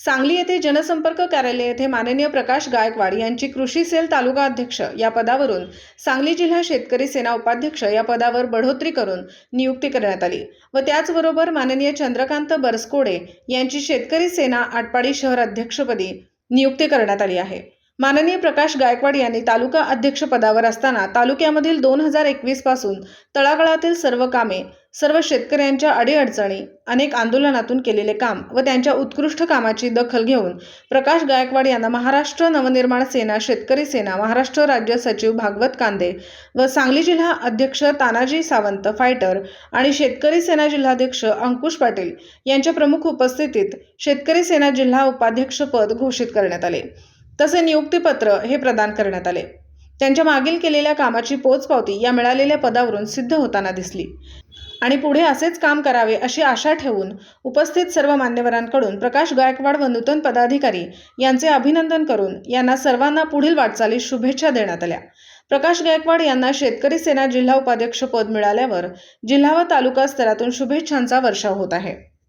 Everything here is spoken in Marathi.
सांगली येथे जनसंपर्क कार्यालय येथे माननीय प्रकाश गायकवाड यांची कृषी सेल तालुका अध्यक्ष या पदावरून सांगली जिल्हा शेतकरी सेना उपाध्यक्ष या पदावर बढोतरी करून नियुक्ती करण्यात आली व त्याचबरोबर माननीय चंद्रकांत बरसकोडे यांची शेतकरी सेना आटपाडी शहर अध्यक्षपदी नियुक्ती करण्यात आली आहे. माननीय प्रकाश गायकवाड यांनी तालुका अध्यक्ष पदावर असताना तालुक्यामधील दोन हजार एकवीसपासून तळागाळातील सर्व कामे सर्व शेतकऱ्यांच्या अडीअडचणी अनेक आंदोलनातून केलेले काम व त्यांच्या उत्कृष्ट कामाची दखल घेऊन प्रकाश गायकवाड यांना महाराष्ट्र नवनिर्माण सेना शेतकरी सेना महाराष्ट्र राज्य सचिव भागवत कांदे व सांगली जिल्हा अध्यक्ष तानाजी सावंत फायटर आणि शेतकरी सेना जिल्हाध्यक्ष अंकुश पाटील यांच्या प्रमुख उपस्थितीत शेतकरी सेना जिल्हा उपाध्यक्षपद घोषित करण्यात आले. तसे नियुक्तीपत्र हे प्रदान करण्यात आले. त्यांच्या मागील केलेल्या कामाची पोचपावती या मिळालेल्या पदावरून सिद्ध होताना दिसली. आणि पुढे असेच काम करावे अशी आशा ठेवून उपस्थित सर्व मान्यवरांकडून प्रकाश गायकवाड व नूतन पदाधिकारी यांचे अभिनंदन करून यांना सर्वांना पुढील वाटचालीस शुभेच्छा देण्यात आल्या. प्रकाश गायकवाड यांना शेतकरी सेना जिल्हा उपाध्यक्ष पद मिळाल्यावर जिल्हा व तालुका स्तरातून शुभेच्छांचा वर्षाव होत आहे.